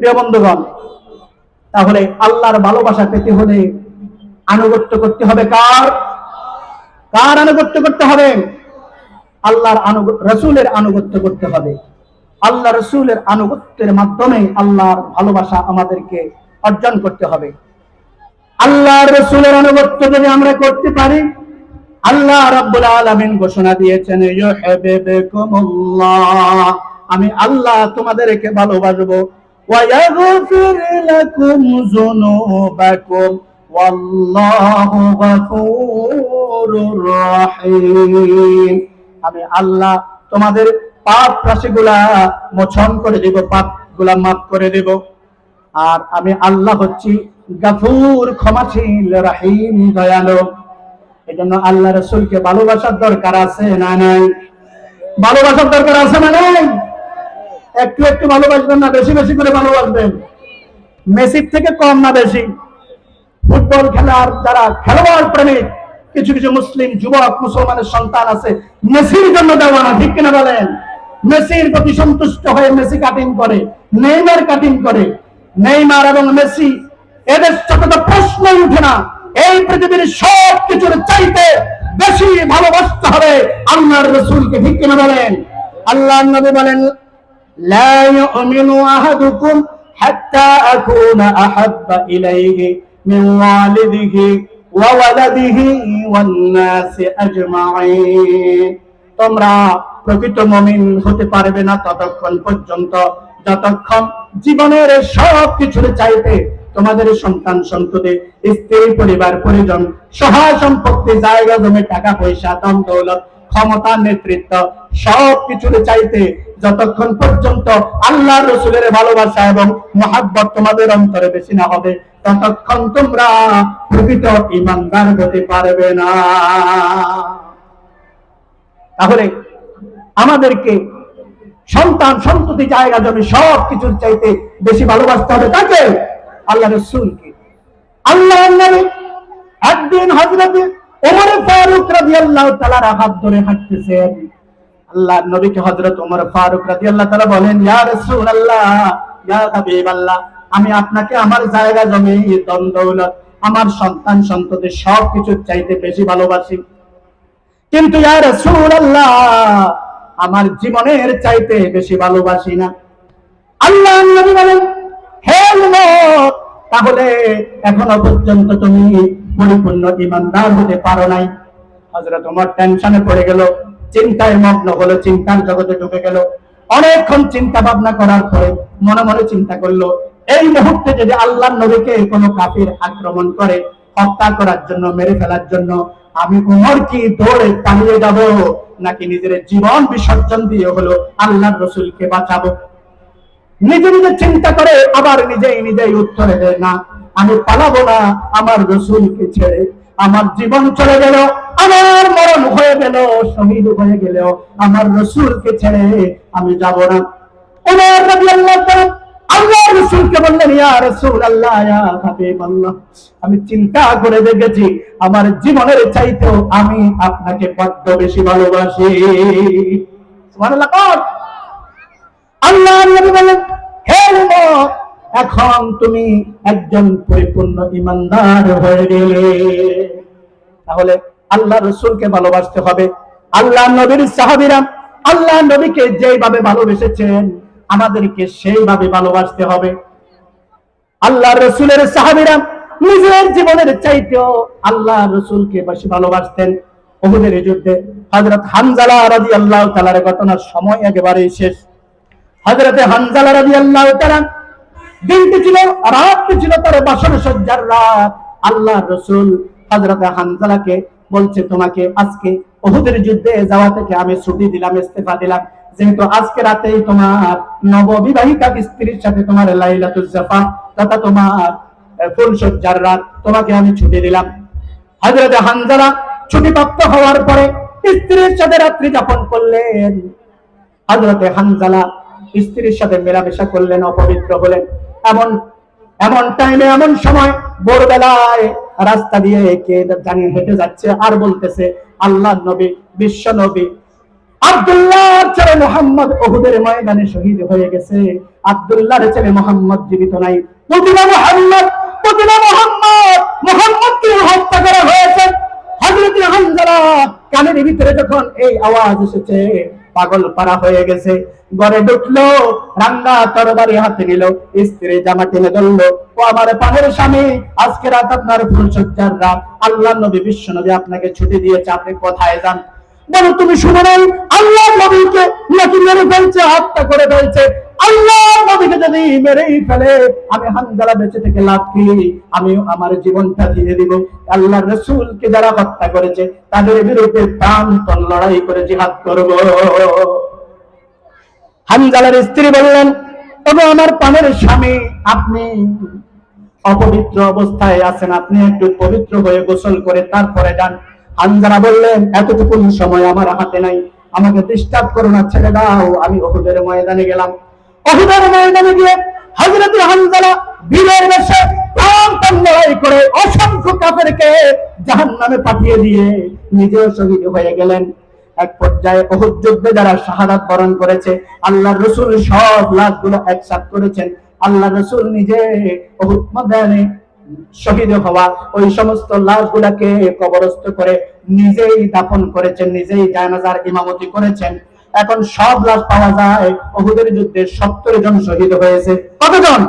প্রিয় বন্ধুগণ, তাহলে আল্লাহর ভালোবাসা পেতে হলে আনুগত্য করতে হবে কার? কার আনুগত্য করতে হবে? আল্লাহর রসুলের আনুগত্য করতে হবে। আল্লাহ রসুলের আনুগত্যের মাধ্যমে আল্লাহর ভালোবাসা আমাদেরকে অর্জন করতে হবে। আল্লাহর রসুলের আনুগত্য যদি আমরা করতে পারি, আল্লাহ রাব্বুল আলামিন ঘোষণা দিয়েছেন আমি আল্লাহ তোমাদেরকে ভালোবাসবো। ইয়াগফির লাকুম যুনুবাকুম ওয়াল্লাহু গফুরুর রহিম আমি আল্লাহ তোমাদের পাপ রাশিগুলা মোচন করে দেব পাপগুলা মাফ করে দেব। আর আমি আল্লাহ হচ্ছি গাফুর, ক্ষমাশীল, রাহিম, দয়ালু। এই জন্য আল্লাহ রসুলকে ভালোবাসার দরকার আছে না নাই? ভালোবাসার দরকার আছে না নাই? একটু একটু ভালোবাসবেন না, বেশি বেশি করে ভালোবাসবেন। মেসির থেকে কম না বেশি। ফুটবল খেলার যারা খেলোয়াড় প্রেমিক, কিছু কিছু মুসলিম যুবক, মুসলমানের সন্তান আছে, মেসির জন্য দেওয়া না, ঠিক কিনা বলেন? মেসির প্রতি সন্তুষ্ট হয়ে মেসি কাটিং করে, নেইমার কাটিং করে। নেইমার এবং মেসি এদের সাথে তো প্রশ্নই উঠে না। এই পৃথিবীর সব কিছুর চাইতে বেশি ভালোবাসতে হবে আল্লাহর রসুলকে, ঠিক কিনা বলেন? আল্লাহ নবী বলেন لا يؤمن أحدكم حتى أكون أحب إليه من والده وولده والناس أجمعين তোমরা প্রকৃত মমিন হতে পারবে না ততক্ষণ পর্যন্ত যতক্ষণ জীবনের সব কিছুর চাইতে তোমাদের সন্তান সন্ততি স্ত্রী পরিবার পরিজন সহায় সম্পত্তি জায়গা জমি টাকা পয়সা দম দৌলত ক্ষমতা, নেতৃত্ব, সব কিছুর চাইতে যতক্ষণ পর্যন্ত আল্লাহ রসুলের ভালোবাসা এবং মহাব্বত তোমাদের অন্তরে বেশি না হবে, ততক্ষণ তোমরা প্রকৃত ইমানদার হতে পারবে না। তাহলে আমাদেরকে সন্তান, সন্ততি, জায়গা জমি সব কিছুর চাইতে বেশি ভালোবাসতে হবে তাকে আল্লাহ রসুলকে। আল্লাহ একদিন হজরতে ওমর ফারুক রাদিয়াল্লাহু তাআলার হাত ধরে হাঁটতেছেন আল্লাহ নবীকে হযরত ওমর ফারুক রাদিয়াল্লাহু তাআলা বলেন, ইয়া রাসূলুল্লাহ, ইয়া হাবিবাল্লাহ, আমি আপনাকে আমার জায়গা জমি দৌলত, আমার সন্তান সন্ততি সব কিছুর চাইতে বেশি ভালোবাসি। কিন্তু ইয়া রাসূলুল্লাহ, আমার জীবনের চাইতে বেশি ভালোবাসি না। আল্লাহ নবী বলেন, হে তাহলে এখনও পর্যন্ত তুমি পরিপূর্ণ ইমানদার হতে পারো নাই। হযরত ওমর টেনশনে পড়ে গেল, চিন্তায় মগ্ন হলো, চিন্তার জগতে ঢুকে গেল। অনেকক্ষণ চিন্তা ভাবনা করার পরে মনে মনে চিন্তা করল, এই মুহূর্তে যদি আল্লাহর নবীকে কোনো কাফির আক্রমণ করে, হত্যা করার জন্য, মেরে ফেলার জন্য, আমি উমর কি দৌড়ে পালিয়ে যাব, নাকি নিজের জীবন বিসর্জন দিয়ে হলো আল্লাহর রসুলকে বাঁচাবো? নিজে নিজে চিন্তা করে, আবার নিজেই নিজেই উত্তরে দেয়, না আমি পালাবো না, আমার রসুলকে ছেড়ে। আমার জীবন চলে গেল, আমার মরণ হয়ে গেল, শহীদ হয়ে গেল, আমার রসুলকে ছেড়ে আমি যাব না। আল্লাহ রসুলকে বললেন, ইয়া রাসূল আল্লাহ ইয়া হাবিবাল্লাহ। আমি চিন্তা করে দেখেছি, আমার জীবনের চাইতেও আমি আপনাকে বড্ড বেশি ভালোবাসি। সুবহানাল্লাহ আল্লাহ নবী হে এখন তুমি একজন পরিপূর্ণ ইমানদার হয়ে গেলে। তাহলে আল্লাহ রসুলকে ভালোবাসতে হবে। আল্লাহ নবীর সাহাবীরা আল্লাহ নবীকে যেভাবে ভালোবেসেছেন, আমাদেরকে সেইভাবে ভালোবাসতে হবে। আল্লাহ রসুলের সাহাবীরা নিজের জীবনের চাইতেও আল্লাহ রসুলকে বেশি ভালোবাসতেন। ওহুদের যুদ্ধে হযরত হানজালা রাদিয়াল্লাহু তাআলার ঘটনার সময় একেবারে শেষ। হযরতে হানজালা রাদিয়াল্লাহু তাআলা দিনটি ছিল, রাতটি ছিল তার বাসন সজ্জার রাত। আল্লাহ রসুল হযরতে হানজালাকে বলছে, তোমাকে আজকে ওহুদের যুদ্ধে যাওয়া থেকে আমি ছুটি দিলাম, ইস্তেফা দিলাম। যেহেতু আজকে রাতেই তোমার নববিবাহিতা স্ত্রীর সাথে তোমার লাইলাতুল জাফা তথা তোমার ফুল সজ্জার রাত, তোমাকে আমি ছুটি দিলাম। হযরতে হানজালা ছুটিপ্রাপ্ত হওয়ার পরে স্ত্রীর সাথে রাত্রি যাপন করলেন। হযরতে হানজালা স্ত্রীর সাথে মেলামেশা করলেন, অপবিত্র হলেন। এমন এমন টাইমে এমন সময় ভোরবেলায় রাস্তা দিয়ে কে জানি হেঁটে যাচ্ছে আর বলতেছে, আল্লাহ নবী, বিশ্ব নবী। আব্দুল্লাহর ছেলে মোহাম্মদ ওহুদের ময়দানে শহীদ হয়ে গেছে। আব্দুল্লাহর ছেলে মোহাম্মদ জীবিত নাই। প্রতিমা মোহাম্মদ মোহাম্মদ, মোহাম্মদকে হত্যা করা হয়েছে। হামজালা কানের ভিতরে যখন এই আওয়াজ এসেছে পাগল পারা হয়ে গেছে। ঘরে ঢুকলো রাঙ্গা তরবারি হাতে নিল, স্ত্রী জামা টেনে ধরলো। ও আমার পানের স্বামী, আজকে রাত আপনার ফুলসজ্জার রাত। আল্লাহ নবী, বিশ্ব নবী আপনাকে ছুটি দিয়েছে, আপনি কোথায় যান? বলো, তুমি শুনে নাই আল্লাহ নবীকে নাকি মেরে ফেলছে, হত্যা করে ফেলছে। আল্লাহ হানজালার স্ত্রী বললেন তবে আমার পানের স্বামী, আপনি অপবিত্র অবস্থায় আছেন, আপনি একটু পবিত্র হয়ে গোসল করে তারপরে যান। হানজালা বললেন এতটুকু সময় আমার হাতে নাই। আমাকে ডিস্টার্ব করো না, ছেড়ে দাও। আমি অহুদের ময়দানে গেলাম। অহুদের ময়দানে গিয়ে হযরত হানজালা বীরের বেশে প্রাণপণ লড়াই করে অসংখ্য কাফেরকে জাহান্নামে পাঠিয়ে দিয়ে নিজেও শহীদ হয়ে গেলেন। এক পর্যায়ে অহুদ যুদ্ধে যারা শাহাদাত বরণ করেছে আল্লাহ রসুল সব লাশগুলো একসাথ করেছেন। আল্লাহ রসুল নিজে অহুদ ময়দানে শহীদ হওয়া, ওই সমস্ত লাশ লাশগুলাকে কবরস্থ করে নিজেই দাফন করেছেন, নিজেই জানাজার ইমামতি করেছেন। এখন সব লাশ পাওয়া যায়। অহুদের যুদ্ধে সত্তর জন শহীদ হয়েছে। কতজন?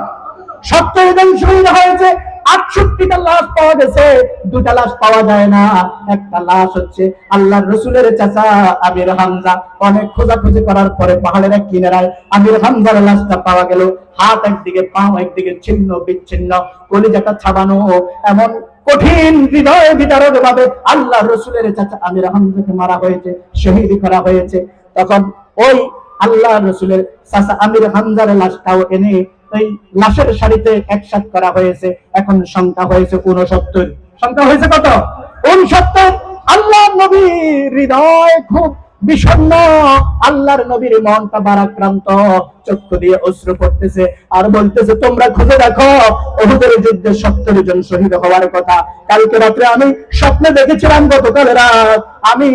সত্তর জন শহীদ হয়েছে। আটষট্টিটা লাশ পাওয়া গেছে। দুটা লাশ পাওয়া যায় না। একটা লাশ হচ্ছে আল্লাহ রসুলের চাচা আমির হামজা। অনেক খোঁজাখুঁজি করার পরে পাহাড়ের এক কিনারায় আমির হামজার লাশটা পাওয়া গেল। হাত একদিকে, পাও একদিকে ছিন্ন, বিচ্ছিন্ন, কলিজাটা ছাবানো। এমন কঠিন হৃদয় বিদারক ভাবে আল্লাহ রসুলের চাচা আমির হামজাকে মারা হয়েছে, শহীদ করা হয়েছে। তখন ওই আল্লাহ রসুলের চাচা আমির হামজার লাশটাও এনে ওই লাশের সারিতে একসাথ করা হয়েছে। এখন সংখ্যা হয়েছে উনসত্তর সংখ্যা হয়েছে কত? উনসত্তর আল্লাহ নবীর হৃদয় খুব বিষণ্ণ। আল্লাহর নবীর মনটা বারাক্রান্ত চক্ষু দিয়ে অশ্রু পড়তেছে আর বলতেছে, তোমরা খুঁজে দেখো, ওহুদের যুদ্ধে সত্তর জন শহীদ হওয়ার কথা। কালকে রাত্রে আমি স্বপ্নে দেখেছিলাম গতকাল রাত। আমি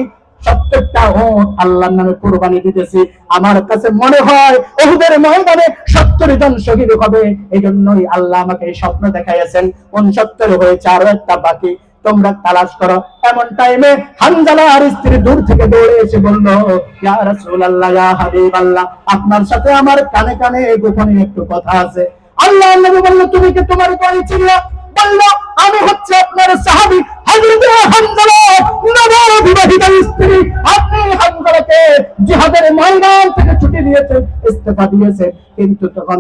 সত্তরটা ওট আল্লাহর নামে কোরবানি দিতেছি। আমার কাছে মনে হয় ওহুদের ময়দানে সত্তর জন শহীদ হবে। এই জন্যই আল্লাহ আমাকে এই স্বপ্ন দেখাইয়াছেন। উনসত্তর হয়েছে আরও একটা বাকি। তোমরা তালাশ করো। এমন টাইমে হানজালা আর স্ত্রী দূর থেকে দৌড়ে এসে বলল, ইয়া রাসূলুল্লাহ, ইয়া হাবিবাল্লাহ, আপনার সাথে আমার কানে কানে গোপনে একটু কথা আছে। আল্লাহ নবী বলল, তুমি কি তোমার বাড়ি ছিল বলল, আমি হচ্ছে আপনার সাহাবী। আপনি কিন্তু তখন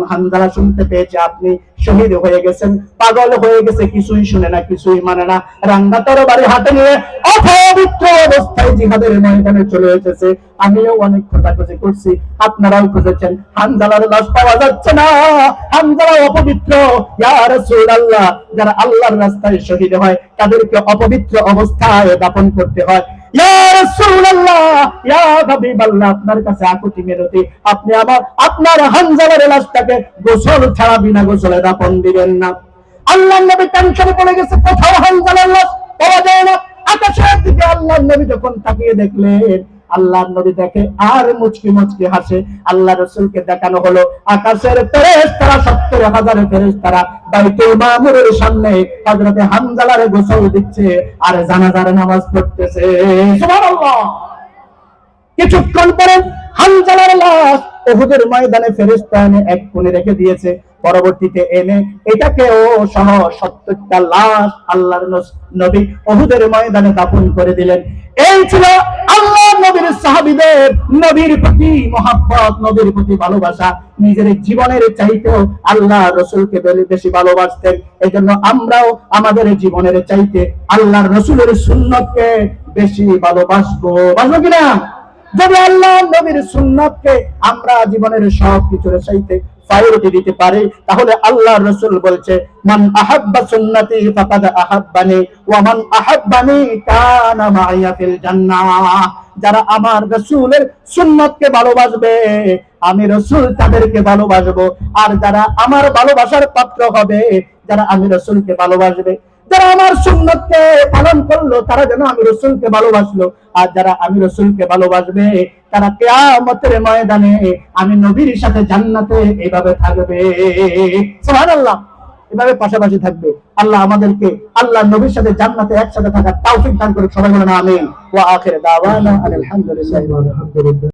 শুনতে পেয়েছে আপনি শহীদ হয়ে গেছেন, পাগল হয়ে গেছে, কিছুই শুনে না, কিছুই মানে না। রাঙ্গা তরবারি হাতে নিয়ে অপবিত্র অবস্থায় জিহাদের ময়দানে চলে এসেছে। আমিও অনেক খোঁজাখুঁজি করছি, আপনারাও খুঁজেছেন। হানজালার লাশ পাওয়া যাচ্ছে না। হানজালা অপবিত্র। রাসূলুল্লাহ, যারা আল্লাহর রাস্তায় শহীদ হয়, তাদেরকে অপবিত্র অবস্থায় দাপন করতে হয়। আপনার কাছে আকুতি আপনি আমার, আপনার হানজালার লাশটাকে গোসল ছাড়া বিনা গোসলে দাপন দিবেন না। আল্লাহ নবী টেনশনে পড়ে গেছে, কোথাও হানজালার লাশ পাওয়া যায় না। আকাশের দিকে আল্লাহ নবী যখন তাকিয়ে দেখলেন আল্লাহ নবী দেখে আর মুচকি মুচকি হাসে। আল্লাহ রসুলকে দেখানো হলো, আকাশের ফেরেশ তারা সত্তর হাজার ফেরেশ তারা বাইতুল মামুরের সামনে হযরতে হামজালার গোসল দিচ্ছে আর জানাজার নামাজ পড়তেছে। কিছুক্ষণ পরে হামজালার লাশ ওহুদের ময়দানে এনে এক কোণে রেখে দিয়েছে। পরবর্তীতে এনে এটাকে ও সহ সত্তরটা লাশ আল্লাহর নবী ওহুদের ময়দানে দাফন করে দিলেন। এই ছিল আল্লাহ নবীর সাহাবীদের নবীর প্রতি মহাব্বত, নবীর প্রতি ভালোবাসা। নিজের জীবনের চাইতেও আল্লাহ রসুলকে বেশি ভালোবাসতেন। এই জন্য আমরাও আমাদের জীবনের চাইতে আল্লাহর রসুলের সুন্নতকে বেশি ভালোবাসবো। বাসবো কিনা? যদি আল্লাহ নবীর সুন্নাতকে আমরা জীবনের সব কিছুর চাইতে প্রায়োরিটি দিতে পারি, তাহলে আল্লাহ রসুল বলছে, মান আহাব্বা সুন্নতি ফাকাদ আহাব্বানি, ওয়া মান আহাব্বানি কানা মাইয়া ফিল জান্নাহ। যারা আমার রসুলের সুন্নতকে ভালোবাসবে, আমি রসুল তাদেরকে ভালোবাসবো। আর যারা আমার ভালোবাসার পাত্র হবে, যারা আমি রসুলকে ভালোবাসবে। যারা আমার সুন্নতকে পালন করল, তারা যেন আমি রসুলকে ভালোবাসলো। আর যারা আমি রসুলকে ভালোবাসবে, তারা কেয়ামতের ময়দানে আমি নবীর সাথে জান্নাতে এভাবে থাকবে। সুবহানাল্লাহ। এভাবে পাশাপাশি থাকবে। আল্লাহ আমাদেরকে, আল্লাহ নবীর সাথে জান্নাতে একসাথে থাকার তৌফিক দান করে সবাই বলেন আমিন। ওয়া আখির দাওয়ানা আলহামদুলিল্লাহ।